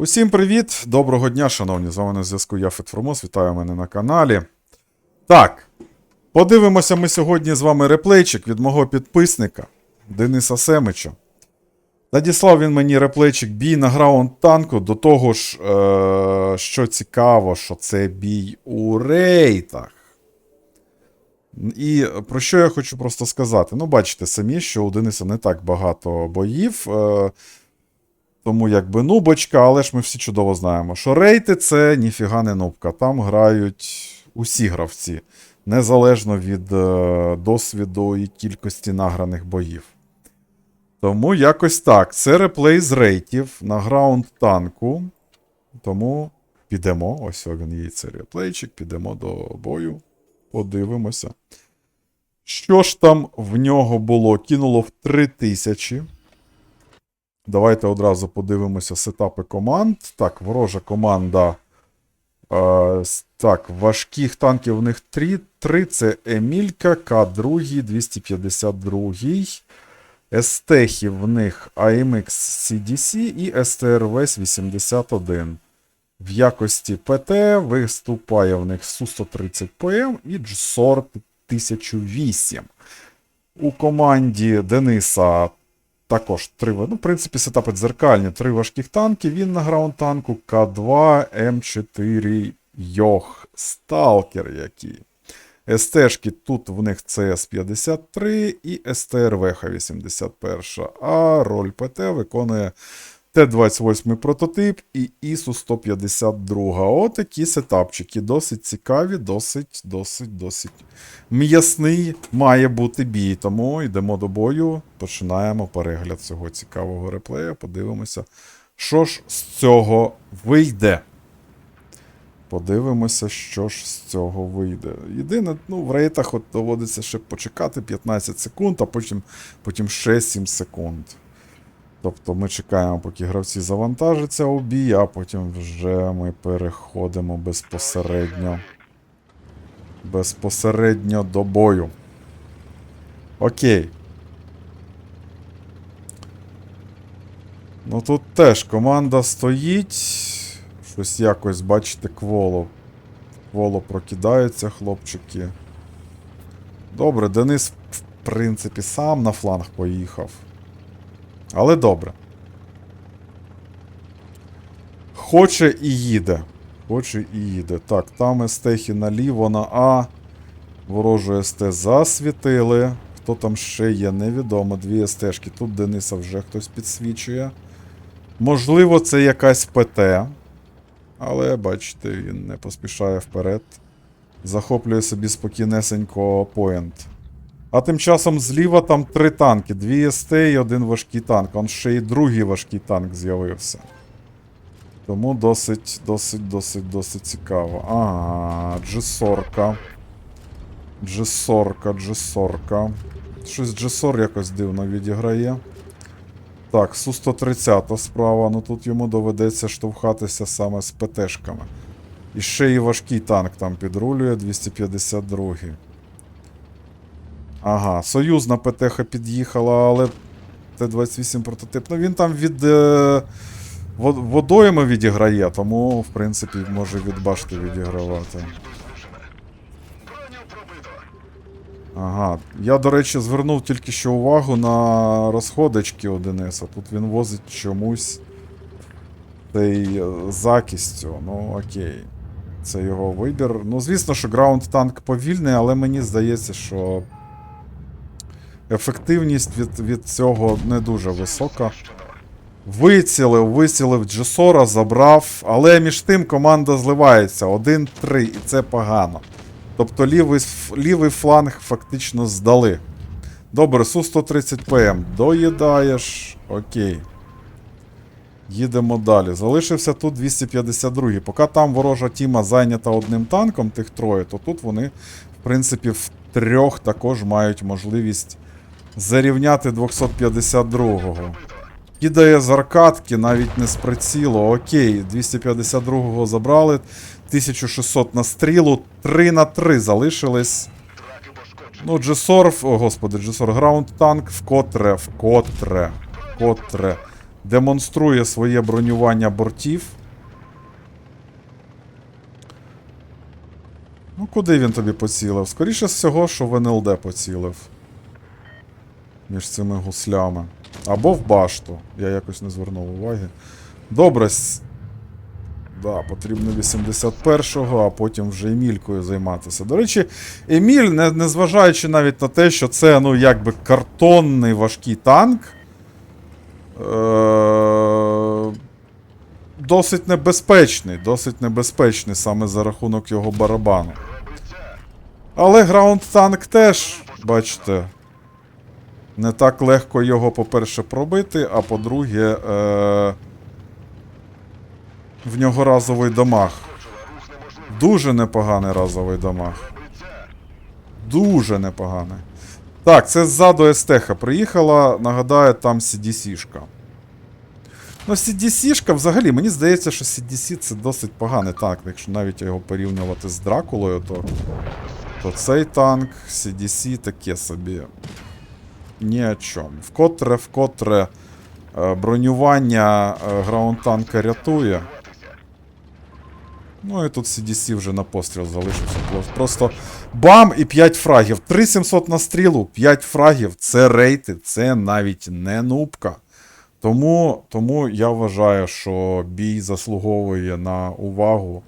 Усім привіт! Доброго дня, шановні! З вами на зв'язку я Фетформос, вітаю мене на каналі. Так, подивимося ми сьогодні з вами реплейчик від мого підписника Дениса Семича. Надіслав він мені реплейчик бій на граунд танку. До того ж, е- що цікаво, що це бій у рейтах. І про що я хочу просто сказати? Ну, бачите самі, що у Дениса не так багато боїв. Е- тому якби нубочка, але ж ми всі чудово знаємо, що рейти це ніфіга не нубка. Там грають усі гравці, незалежно від е, досвіду і кількості награних боїв. Тому якось так. Це реплей з рейтів на граунд танку. Тому підемо. Ось він є цей реплейчик, підемо до бою. Подивимося. Що ж там в нього було? Кинуло в 3000. Давайте одразу подивимося сетапи команд. Так, ворожа команда. Е, так, важких танків в них 3. 3 це Емілька, К2, 252. Естехів в них AMX CDC і STRV 81. В якості ПТ виступає в них Су-130 ПМ і GSOR 1008. У команді Дениса також три, ну, в принципі, сетапи дзеркальні. Три важких танки. Він на граунд танку К2, М4 Йох, Сталкер який. СТшки тут в них CS53 і СТРВХ 81. А роль ПТ виконує Т-28 прототип і ІСУ 152. Отакі сетапчики. Досить цікаві, досить, досить, досить м'ясний має бути бій. Тому йдемо до бою, починаємо перегляд цього цікавого реплея. Подивимося, що ж з цього вийде. Подивимося, що ж з цього вийде. Єдине, ну, в рейтах от доводиться ще почекати 15 секунд, а потім, потім ще 7 секунд. Тобто ми чекаємо, поки гравці завантажаться у бій, а потім вже ми переходимо безпосередньо. Безпосередньо до бою. Окей. Ну тут теж команда стоїть. Щось якось, бачите, кволо. Кволо прокидаються, хлопчики. Добре, Денис, в принципі, сам на фланг поїхав. Але добре. Хоче і їде. Хоче і їде. Так, там естехи наліво на А. Ворожу СТ засвітили. Хто там ще є, невідомо. Дві СТшки. Тут Дениса вже хтось підсвічує. Можливо, це якась ПТ. Але, бачите, він не поспішає вперед. Захоплює собі спокійнесенько поінт. А тим часом зліва там три танки: дві СТ і один важкий танк. Он ще й другий важкий танк з'явився. Тому досить, досить, досить, досить цікаво. Ага, G40. G40, G40. Щось G40 якось дивно відіграє. Так, Су-130 справа. Ну тут йому доведеться штовхатися саме з ПТшками. І ще й важкий танк там підрулює, 252. Ага, союзна ПТХ під'їхала, але Т-28 прототип. Ну він там від е, водойми відіграє, тому, в принципі, може від башти відігравати. Ага. Я, до речі, звернув тільки що увагу на розходочки у Дениса. Тут він возить чомусь цей е, закістю. Ну, окей. Це його вибір. Ну, звісно, що граунд танк повільний, але мені здається, що ефективність від, від цього не дуже висока. Вицілив, вицілив Джесора, забрав, але між тим команда зливається 1-3, і це погано. Тобто лівий, лівий фланг фактично здали. Добре, Су-130 ПМ. Доїдаєш. Окей. Їдемо далі. Залишився тут 252. Поки там ворожа тіма зайнята одним танком, тих троє, то тут вони, в принципі, в трьох також мають можливість зарівняти 252-го. Кидає з аркадки, навіть не з прицілу. Окей, 252-го забрали. 1600 на стрілу. 3 на 3 залишились. Ну, Джесор, о господи, Джесор, граунд танк вкотре, вкотре, вкотре демонструє своє бронювання бортів. Ну, куди він тобі поцілив? Скоріше всього, що в НЛД поцілив. Між цими гуслями. Або в башту. Я якось не звернув уваги. Добре. Да, потрібно 81-го, а потім вже Емількою займатися. До речі, Еміль, не, незважаючи навіть на те, що це, ну, якби картонний важкий танк. Е- досить небезпечний, досить небезпечний саме за рахунок його барабану. Але граунд танк теж, бачите, не так легко його, по-перше, пробити, а по-друге, е- в нього разовий дамаг. Дуже непоганий разовий дамаг. Дуже непоганий. Так, це ззаду Естеха приїхала. Нагадаю, там CDC-шка. Ну, CDC-шка взагалі, мені здається, що CDC це досить поганий танк. Якщо навіть його порівнювати з Дракулою, то, то цей танк CDC таке собі. Ні о чому. Вкотре, вкотре е, бронювання е, граунд-танка рятує. Ну і тут CDC вже на постріл залишився. Просто- бам і 5 фрагів. 3700 на стрілу, 5 фрагів це рейти, це навіть не нубка. Тому, тому я вважаю, що бій заслуговує на увагу.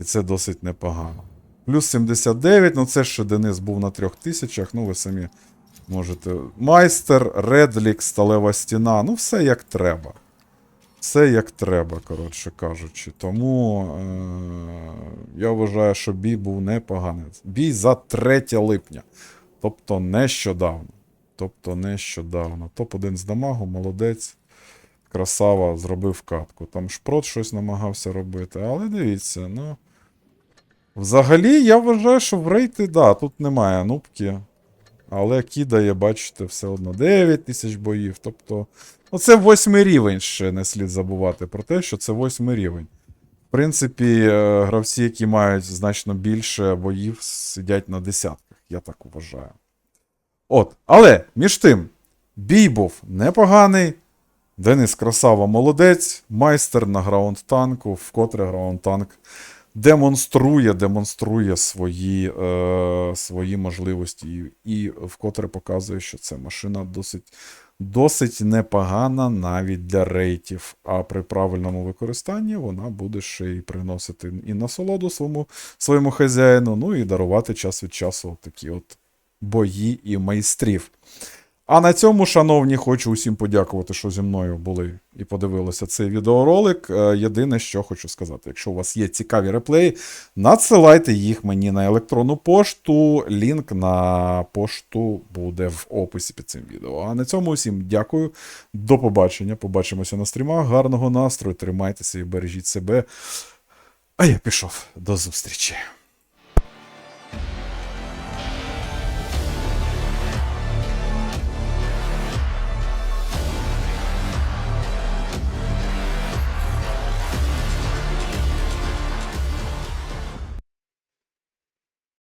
І це досить непогано. Плюс 79, ну це ще Денис був на 3000, ну ви самі можете. Майстер, Редлік, Сталева стіна, ну все як треба. Все як треба, коротше кажучи. Тому е- я вважаю, що бій був непоганий. Бій за 3 липня. Тобто нещодавно. Тобто нещодавно. Топ-1 з дамагу, молодець. Красава, зробив катку. Там шпрот щось намагався робити. Але дивіться, ну. Взагалі, я вважаю, що в рейти, да, тут немає нубки. Але кидає, бачите, все одно 9 тисяч боїв. Тобто, ну це восьмий рівень ще не слід забувати про те, що це восьмий рівень. В принципі, е, гравці, які мають значно більше боїв, сидять на десятках, я так вважаю. От, але між тим, бій був непоганий. Денис Красава молодець, майстер на граунд танку, вкотре граунд танк демонструє, демонструє свої, е, свої можливості і, і вкотре показує, що це машина досить, досить непогана навіть для рейтів. А при правильному використанні вона буде ще й приносити і насолоду своєму, своєму хазяїну, ну і дарувати час від часу такі от бої і майстрів. А на цьому, шановні, хочу усім подякувати, що зі мною були і подивилися цей відеоролик. Е, Єдине, що хочу сказати, якщо у вас є цікаві реплеї, надсилайте їх мені на електронну пошту. Лінк на пошту буде в описі під цим відео. А на цьому усім дякую. До побачення. Побачимося на стрімах. Гарного настрою, тримайтеся і бережіть себе. А я пішов. До зустрічі.